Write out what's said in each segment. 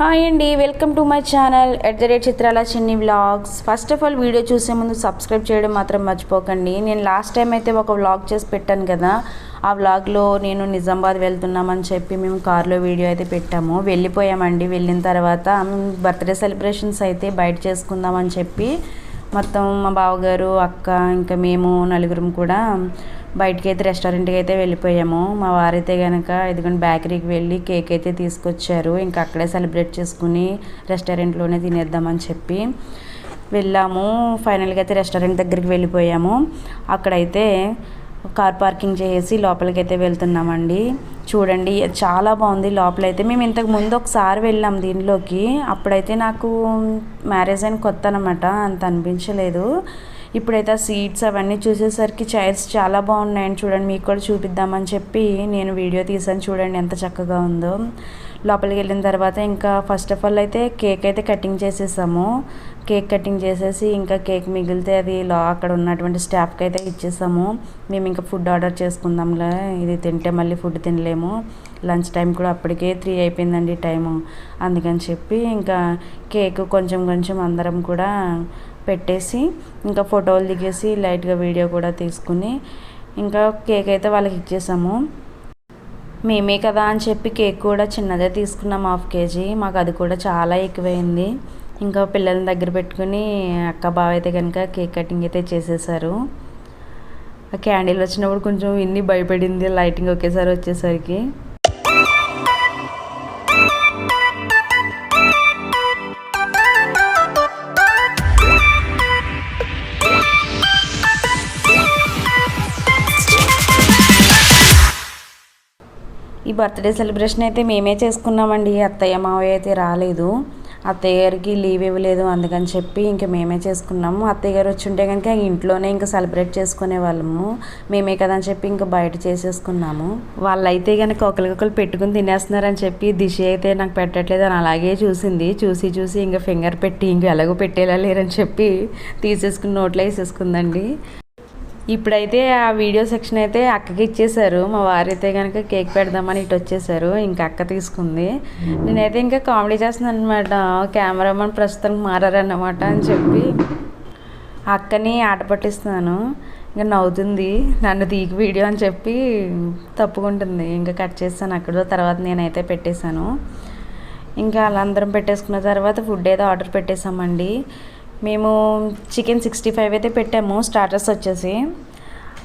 Hi అండి welcome to my channel at the rate Chitrala Chinni vlogs first of all video చూసే ముందు subscribe చేయడం మాత్రం మర్చిపోకండి. నేను లాస్ట్ టైం అయితే ఒక వ్లాగ్ చేసి పెట్టాను కదా. ఆ వ్లాగ్లో నేను నిజామాబాద్ వెళ్తున్నామని చెప్పి మేము కార్లో వీడియో అయితే పెట్టాము. వెళ్ళిపోయామండి. వెళ్ళిన తర్వాత బర్త్డే సెలబ్రేషన్స్ అయితే బయట చేసుకుందామని చెప్పి మొత్తం మా బావగారు అక్క ఇంకా మేము నలుగురం కూడా బయటికి అయితే రెస్టారెంట్కి అయితే వెళ్ళిపోయాము. మా వారైతే కనుక ఇదిగోండి బేకరీకి వెళ్ళి కేక్ అయితే తీసుకొచ్చారు. ఇంకా అక్కడే సెలబ్రేట్ చేసుకుని రెస్టారెంట్లోనే తినేద్దామని చెప్పి వెళ్ళాము. ఫైనల్గా అయితే రెస్టారెంట్ దగ్గరికి వెళ్ళిపోయాము. అక్కడైతే కార్ పార్కింగ్ చేసి లోపలికి అయితే వెళ్తున్నామండి. చూడండి చాలా బాగుంది లోపలైతే. మేము ఇంతకు ముందు ఒకసారి వెళ్ళాం దీనిలోకి. అప్పుడైతే నాకు మ్యారేజ్ అయిన కొత్త అనమాట అంత అనిపించలేదు. ఇప్పుడైతే ఆ సీట్స్ అవన్నీ చూసేసరికి చైర్స్ చాలా బాగున్నాయండి చూడండి. మీకు కూడా చూపిద్దామని చెప్పి నేను వీడియో తీసాను. చూడండి ఎంత చక్కగా ఉందో. లోపలికి వెళ్ళిన తర్వాత ఇంకా ఫస్ట్ ఆఫ్ ఆల్ అయితే కేక్ అయితే కటింగ్ చేసేసాము. కేక్ కటింగ్ చేసేసి ఇంకా కేక్ మిగిలితే అది లో అక్కడ ఉన్నటువంటి స్టాఫ్కి అయితే ఇచ్చేసాము. మేము ఇంకా ఫుడ్ ఆర్డర్ చేసుకుందాంలే. ఇది తింటే మళ్ళీ ఫుడ్ తినలేము. లంచ్ టైం కూడా అప్పటికే త్రీ అయిపోయిందండి టైము. అందుకని చెప్పి ఇంకా కేక్ కొంచెం కొంచెం అందరం కూడా పెట్టేసి ఇంకా ఫోటోలు దిగేసి లైట్గా వీడియో కూడా తీసుకుని ఇంకా కేక్ అయితే వాళ్ళకి ఇచ్చేసాము. మేమే కదా అని చెప్పి కేక్ కూడా చిన్నదే తీసుకున్నాం హాఫ్ కేజీ. మాకు అది కూడా చాలా ఎక్కువైంది. ఇంకా పిల్లల్ని దగ్గర పెట్టుకుని అక్క బావ అయితే కనుక కేక్ కటింగ్ అయితే చేసేసారు. ఆ క్యాండిల్ వచ్చినప్పుడు కొంచెం ఇన్ని భయపడింది లైటింగ్ ఒకేసారి వచ్చేసరికి. ఈ బర్త్డే సెలబ్రేషన్ అయితే మేమే చేసుకున్నామండి. అత్తయ్య మావయ్య అయితే రాలేదు. అత్తయ్య గారికి లీవ్ ఇవ్వలేదు అందుకని చెప్పి ఇంకా మేమే చేసుకున్నాము. అత్తయ్య గారు వచ్చి ఉంటే కనుక ఇంట్లోనే ఇంకా సెలబ్రేట్ చేసుకునే వాళ్ళము. మేమే కదా అని చెప్పి ఇంకా బయట చేసేసుకున్నాము. వాళ్ళైతే కనుక ఒకరికొకరు పెట్టుకుని తినేస్తున్నారని చెప్పి దిశ అయితే నాకు పెట్టట్లేదు అని అలాగే చూసింది. చూసి చూసి ఇంకా ఫింగర్ పెట్టి ఇంకా ఎలాగో పెట్టేలా లేరని చెప్పి తీసేసుకుని నోట్లో వేసేసుకుందండి. ఇప్పుడైతే ఆ వీడియో సెక్షన్ అయితే అక్కకి ఇచ్చేసారు మా వారైతే కనుక కేక్ పెడదామని ఇటు వచ్చేసారు ఇంకా అక్క తీసుకుంది. నేనైతే ఇంకా కామెడీ చేస్తున్నాను అనమాట కెమెరామన్ ప్రస్తుతానికి మారారన్నమాట అని చెప్పి. అక్కని ఆట పట్టిస్తున్నాను. ఇంకా నవ్వుతుంది. నన్ను తీకి వీడియో అని చెప్పి తప్పుకుంటుంది. ఇంకా కట్ చేస్తాను అక్కడ తర్వాత నేనైతే పెట్టేశాను. ఇంకా వాళ్ళందరం పెట్టేసుకున్న తర్వాత ఫుడ్ ఏదో ఆర్డర్ పెట్టేసామండి మేము చికెన్ సిక్స్టీ ఫైవ్ అయితే పెట్టాము స్టార్టర్స్ వచ్చేసి.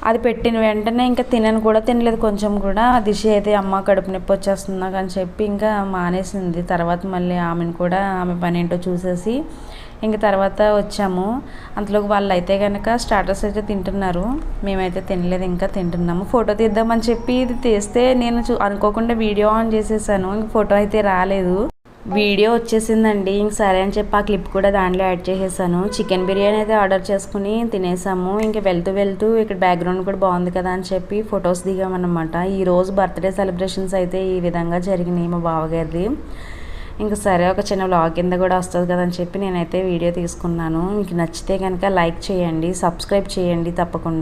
అది పెట్టిన వెంటనే ఇంకా తినను కూడా తినలేదు కొంచెం కూడా. దిశ అయితే అమ్మ కడుపు నొప్పి వచ్చేస్తుంది నాకు అని చెప్పి ఇంకా మానేసింది. తర్వాత మళ్ళీ ఆమెను కూడా ఆమె పని ఏంటో చూసేసి ఇంక తర్వాత వచ్చాము. అంతలోకి వాళ్ళు అయితే కనుక స్టార్టర్స్ అయితే తింటున్నారు. మేమైతే తినలేదు ఇంకా తింటున్నాము. ఫోటో తీద్దామని చెప్పి ఇది తీస్తే నేను చూ అనుకోకుండా వీడియో ఆన్ చేసేసాను. ఇంక ఫోటో అయితే రాలేదు. వీడియో వచ్చేసిందండి. ఇంక సరే అని చెప్పి ఆ క్లిప్ కూడా దాంట్లో యాడ్ చేసేసాను. చికెన్ బిర్యానీ అయితే ఆర్డర్ చేసుకుని తినేసాము. ఇంక వెళ్తూ వెళ్తూ ఇక్కడ బ్యాక్గ్రౌండ్ కూడా బాగుంది కదా అని చెప్పి ఫొటోస్ దిగామన్నమాట. ఈరోజు బర్త్డే సెలబ్రేషన్స్ అయితే ఈ విధంగా జరిగినాయి మా బావగారిది. ఇంకా సరే ఒక చిన్న వ్లాగ్ కింద కూడా వస్తుంది కదా అని చెప్పి నేనైతే వీడియో తీసుకున్నాను. మీకు నచ్చితే కనుక లైక్ చేయండి సబ్స్క్రైబ్ చేయండి తప్పకుండా.